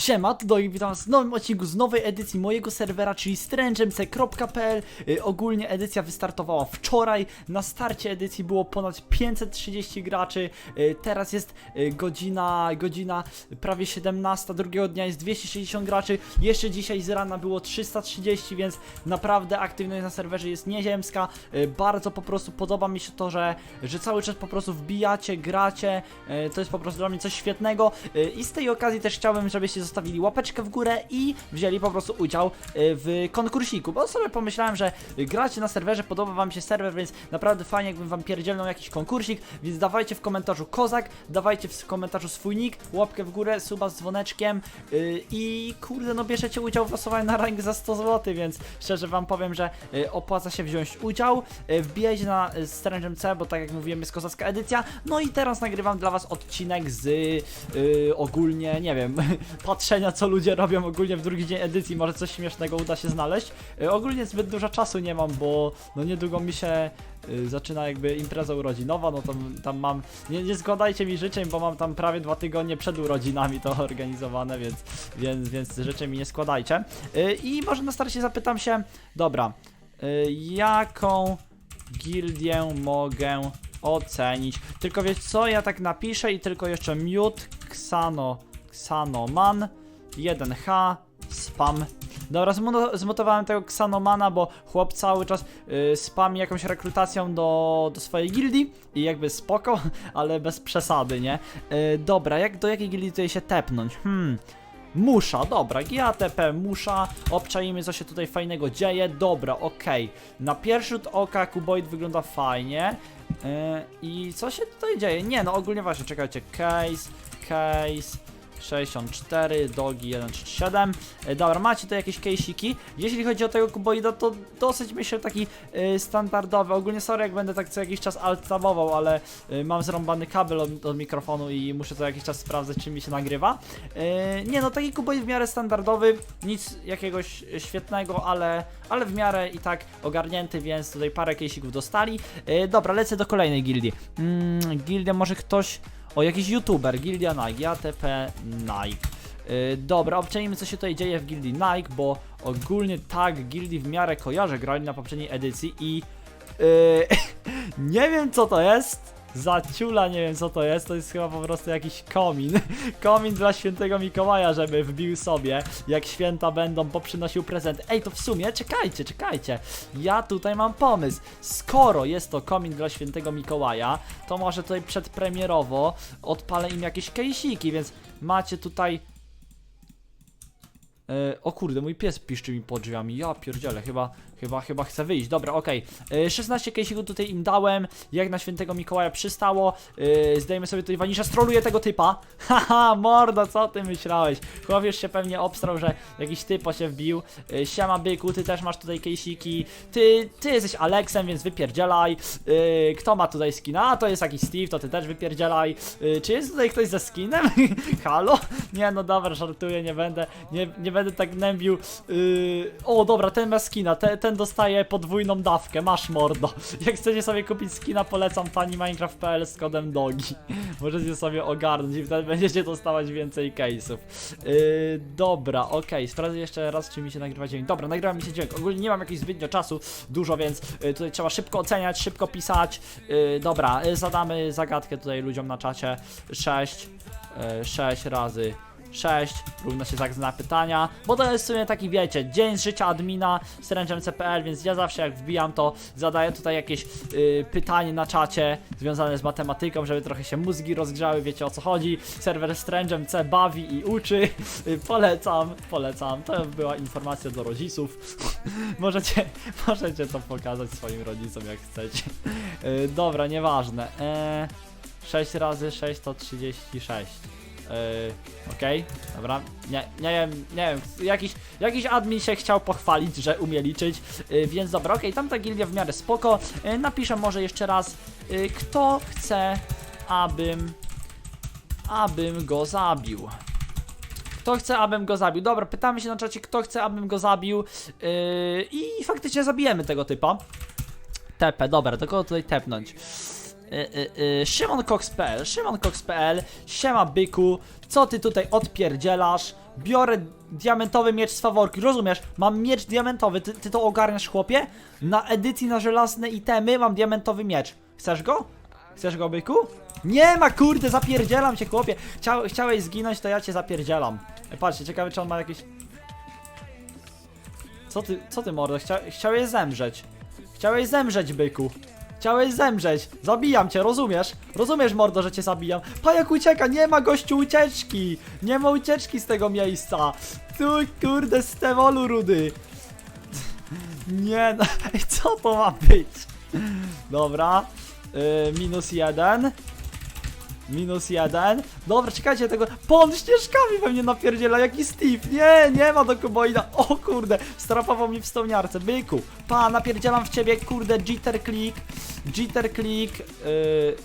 Siema, tu Doi, witam was w nowym odcinku z nowej edycji mojego serwera, czyli stręczemc.pl y, Ogólnie edycja wystartowała wczoraj, na starcie edycji było ponad 530 graczy. Y, Teraz jest y, godzina, godzina prawie 17, drugiego dnia jest 260 graczy. Jeszcze dzisiaj z rana było 330, więc naprawdę aktywność na serwerze jest nieziemska. Bardzo po prostu podoba mi się to, że, że cały czas po prostu wbijacie, gracie. To jest po prostu dla mnie coś świetnego. I z tej okazji też chciałbym, żebyście zostawili łapeczkę w górę i wzięli po prostu udział y, w konkursiku, bo sobie pomyślałem, że gracie na serwerze, podoba wam się serwer, więc naprawdę fajnie jakbym wam pierdzielnął jakiś konkursik, więc dawajcie w komentarzu kozak, dawajcie w komentarzu swój nick, łapkę w górę, suba z dzwoneczkiem y, i kurde, no bierzecie udział w losowaniu na rank za 100 zł, więc szczerze wam powiem, że y, opłaca się wziąć udział, y, wbijajcie na y, Strange MC, bo tak jak mówiłem jest kozacka edycja, no i teraz nagrywam dla was odcinek z y, ogólnie, nie wiem, patrzenia co ludzie robią ogólnie w drugi dzień edycji, może coś śmiesznego uda się znaleźć. Y, ogólnie zbyt dużo czasu nie mam, bo no niedługo mi się y, zaczyna jakby impreza urodzinowa, no to tam mam, nie, nie mi życzeń, bo mam tam prawie dwa tygodnie przed urodzinami to organizowane, więc, więc, więc życzeń mi nie składajcie. Y, I może na starcie zapytam się, dobra, jaką gildię mogę ocenić? Tylko wiesz co, ja tak napiszę i tylko jeszcze miód, ksano, ksanoman, 1H, spam. Dobra, zmutowałem tego Xanomana, bo chłop cały czas y, spami jakąś rekrutacją do, do swojej gildii i jakby spoko, ale bez przesady, nie? Y, dobra, jak do jakiej gildii tutaj się tepnąć? Hmm. Musza, dobra, GATP, musza, obczajmy co się tutaj fajnego dzieje, dobra, okej. Na pierwszy rzut oka Kuboid wygląda fajnie. Yy, I co się tutaj dzieje? Nie, no ogólnie właśnie, czekajcie, case, case, 64, dogi 137. E, Dobra, macie tu jakieś case'iki. Jeśli chodzi o tego kuboida, to dosyć myślę taki e, standardowy. Ogólnie sorry, jak będę tak co jakiś czas alt tabował, ale e, mam zrąbany kabel od, od mikrofonu i muszę co jakiś czas sprawdzać, czy mi się nagrywa. E, nie no, taki kuboid w miarę standardowy, nic jakiegoś świetnego, ale, ale w miarę i tak ogarnięty, więc tutaj parę case'ików dostali. E, dobra, lecę do kolejnej gildii. Mm, gildia może ktoś... O, jakiś youtuber, Gildia Nike, ATP Nike. Yy, dobra, obczajmy co się tutaj dzieje w gildii Nike, bo ogólnie tak gildii w miarę kojarzę, grali na poprzedniej edycji i... Yy, nie wiem co to jest. Za ciula nie wiem co to jest, to jest chyba po prostu jakiś komin. Komin dla świętego Mikołaja, żeby wbił sobie, jak święta będą, poprzynosił prezent. Ej, to w sumie, czekajcie, czekajcie. Ja tutaj mam pomysł. Skoro jest to komin dla świętego Mikołaja, to może tutaj przedpremierowo odpalę im jakieś kejsiki, więc macie tutaj E, o kurde, mój pies piszczy mi pod drzwiami. Ja pierdzielę, chyba, chyba, chyba chcę wyjść. Dobra, okej. Okay. 16 kejsików tutaj im dałem, jak na świętego Mikołaja przystało. E, zdajemy sobie tutaj wanisza, stroluję tego typa. Haha, mordo, co ty myślałeś? Chłop się pewnie obstrał, że jakiś typo się wbił. E, byku, ty też masz tutaj kejsiki. Ty, ty jesteś Aleksem, więc wypierdzielaj. E, kto ma tutaj skina? A, to jest jakiś Steve, to ty też wypierdzielaj. E, czy jest tutaj ktoś ze skinem? Halo? Nie, no dobra, żartuję, nie będę, nie, nie będę tak gnębił. Yy... O, dobra, ten ma skina, te, ten dostaje podwójną dawkę, masz mordo. Jak chcecie sobie kupić skina, polecam pani Minecraft.pl z kodem DOGI. Możecie sobie ogarnąć i wtedy będziecie dostawać więcej case'ów. Yy, dobra, okej, sprawdzę jeszcze raz, czy mi się nagrywa dźwięk. Dobra, nagrywa mi się dźwięk. Ogólnie nie mam jakiegoś zbytnio czasu, dużo, więc yy, tutaj trzeba szybko oceniać, szybko pisać. Yy, dobra, yy, zadamy zagadkę tutaj ludziom na czacie. 6, 6 razy 6 równa się znak zna pytania, bo to jest w sumie taki, wiecie, dzień z życia admina stręczem.pl, więc ja zawsze jak wbijam to zadaję tutaj jakieś y, pytanie na czacie związane z matematyką, żeby trochę się mózgi rozgrzały, wiecie o co chodzi. Serwer Stręczem C bawi i uczy. Y, polecam, polecam. To była informacja do rodziców. możecie, możecie to pokazać swoim rodzicom jak chcecie. Y, dobra, nieważne. E, 6 razy 6 to 36. Yy, Okej, dobra. Nie, nie wiem, nie wiem. Jakiś, jakiś admin się chciał pochwalić, że umie liczyć, yy, więc dobra, okej, tamta gildia w miarę spoko. Yy, napiszę może jeszcze raz, yy, kto chce, abym, abym go zabił. Kto chce, abym go zabił? Dobra, pytamy się na czacie, kto chce, abym go zabił. Yy, I faktycznie zabijemy tego typa. TP, dobra, do kogo tutaj tepnąć? Y, y, y, SzymonCox.pl, SzymonCox.pl, siema byku, co ty tutaj odpierdzielasz? biorę diamentowy miecz z faworki, rozumiesz? Mam miecz diamentowy, ty, ty to ogarniasz, chłopie? Na edycji na żelazne itemy mam diamentowy miecz. Chcesz go? Chcesz go, byku? Nie ma, kurde, zapierdzielam cię, chłopie. Chciał, chciałeś zginąć, to ja cię zapierdzielam. Ej, Patrzcie, ciekawe, czy on ma jakieś... Co ty, co ty, mordo? Chcia, chciałeś zemrzeć. Chciałeś zemrzeć, byku. Chciałeś zemrzeć. Zabijam cię, rozumiesz? Rozumiesz, mordo, że cię zabijam. Pajak ucieka, nie ma gościu ucieczki. Nie ma ucieczki z tego miejsca. Tu, kurde, z tewolu, rudy. Nie, no, co to ma być? Dobra. Yy, minus jeden. Minus jeden. Dobra, czekajcie tego. Pon ścieżkami pewnie napierdziela, jaki Steve. Nie, nie ma do kuboida. O kurde, strapował mi w stołniarce. Byku. Pa, napierdzielam w ciebie, kurde, jitter click. Jitter click. Yy,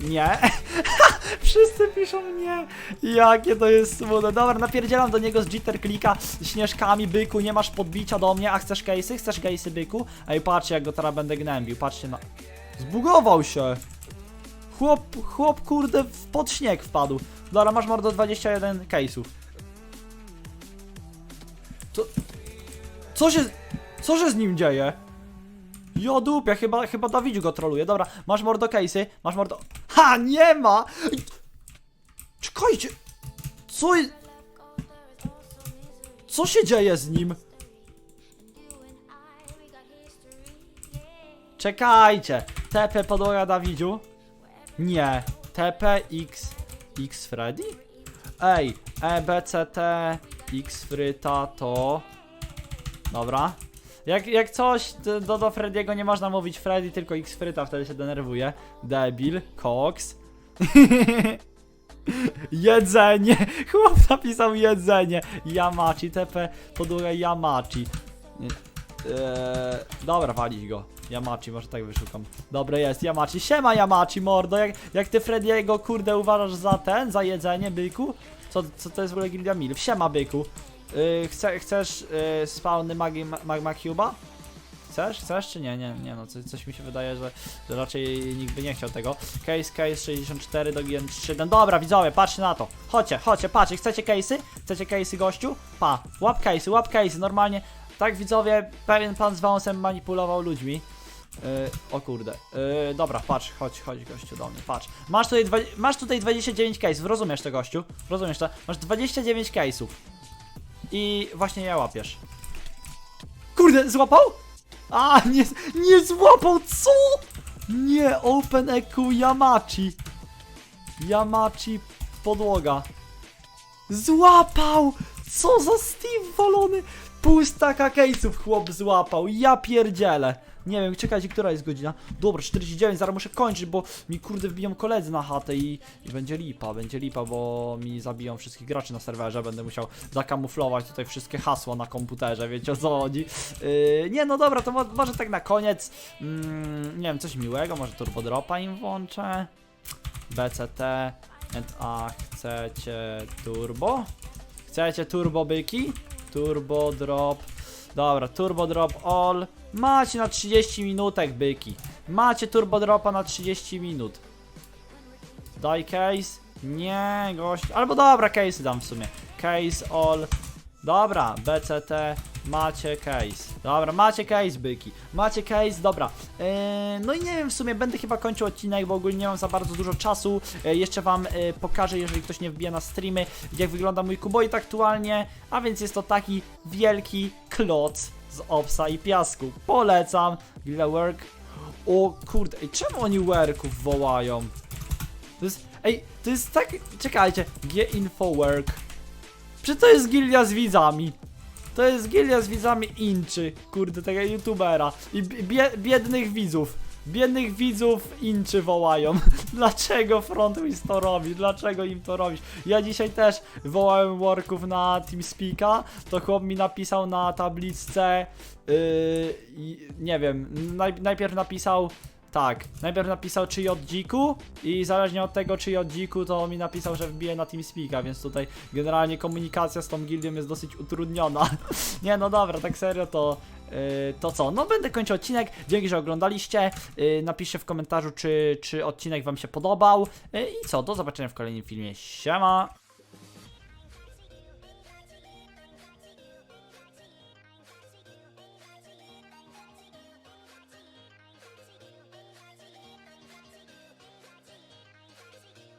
nie. Wszyscy piszą nie. Jakie to jest smutne. Dobra, napierdzielam do niego z jitter clicka śnieżkami, byku, nie masz podbicia do mnie, a chcesz case'y? Chcesz case'y, byku? Ej, patrzcie, jak go teraz będę gnębił. Patrzcie na... Zbugował się. Chłop, chłop kurde w pod śnieg wpadł. Dobra, masz mordo 21 case'ów. Co? Co się... Co się z nim dzieje? Jo dupia, chyba, chyba Dawidziu go troluje. Dobra, masz mordo case'y, masz mordo... Ha, nie ma! Czekajcie! Co. Co się dzieje z nim? Czekajcie! TP podłoga Dawidziu? Nie. TP X Freddy? Ej, E, B, C, T, X Fryta to... Dobra. Jak, jak coś, do, do Frediego nie można mówić Freddy, tylko X Fryta, wtedy się denerwuje. Debil, Cox. jedzenie! Chłop napisał jedzenie. Yamachi, TP podłoga Yamachi. Eee, dobra, walić go. Yamachi, może tak wyszukam. Dobre jest, Yamachi. Siema Yamachi, mordo. Jak, jak ty Frediego, kurde, uważasz za ten, za jedzenie, byku? Co, co to jest w ogóle Gildia Milf? Siema, byku. Yy, chce, chcesz yy, spawny magi, ma- Magma Cube'a? Chcesz? Chcesz czy nie? Nie, nie no, coś, coś mi się wydaje, że, że raczej nikt by nie chciał tego. Case, case 64 do GN 3. No dobra, widzowie, patrzcie na to. Chodźcie, chodźcie, patrzcie, chcecie case'y? Chcecie case'y, gościu? Pa, łap case'y, łap case'y, normalnie. Tak, widzowie, pewien pan z wąsem manipulował ludźmi. Yy, o kurde. Yy, dobra, patrz, chodź, chodź gościu do mnie, patrz. Masz tutaj, dwa, masz tutaj 29 case'ów, rozumiesz to gościu? Rozumiesz to? Masz 29 case'ów. I właśnie je łapiesz. Kurde, złapał? A, nie, nie złapał, co? Nie, Open EQ Yamachi. Yamachi podłoga. Złapał! Co za Steve walony! Pół staka case'ów chłop złapał, ja pierdzielę. Nie wiem, czekajcie, która jest godzina. Dobra, 49, zaraz muszę kończyć, bo mi kurde wbiją koledzy na chatę i, i będzie lipa, będzie lipa, bo mi zabiją wszystkich graczy na serwerze, będę musiał zakamuflować tutaj wszystkie hasła na komputerze, wiecie o co chodzi. Yy, nie, no dobra, to mo może tak na koniec, mm, nie wiem, coś miłego, może Turbo Dropa im włączę. BCT, and a chcecie turbo? Chcecie turbo byki? Turbo drop. Dobra, turbo drop all. Macie na 30 minutek byki. Macie turbo dropa na 30 minut. Daj case. Nie, gość. Albo dobra, case dam w sumie. Case all. Dobra, BCT. Macie case. Dobra, macie case, byki. Macie case, dobra. Eee, no i nie wiem, w sumie będę chyba kończył odcinek, bo ogólnie nie mam za bardzo dużo czasu. Eee, jeszcze wam e, pokażę, jeżeli ktoś nie wbija na streamy, jak wygląda mój kuboid aktualnie. A więc jest to taki wielki kloc z obsa i piasku. Polecam. Gila work. O kurde, ej, czemu oni worków wołają? To jest, ej, to jest tak, czekajcie, G-Info Work. Czy to jest gildia z widzami? To jest gildia z widzami Inczy, kurde, tego youtubera. I bie, biednych widzów. Biednych widzów Inczy wołają. Dlaczego Frontwiz to robi? Dlaczego im to robisz? Ja dzisiaj też wołałem worków na TeamSpeaka, to chłop mi napisał na tabliczce, yy, nie wiem, naj, najpierw napisał tak, najpierw napisał czy od dziku i zależnie od tego czy od dziku to mi napisał, że wbije na TeamSpeaka, więc tutaj generalnie komunikacja z tą gildią jest dosyć utrudniona. Nie no dobra, tak serio to yy, to co? No będę kończył odcinek. Dzięki, że oglądaliście. Yy, napiszcie w komentarzu czy czy odcinek wam się podobał. Yy, I co? Do zobaczenia w kolejnym filmie. Siema.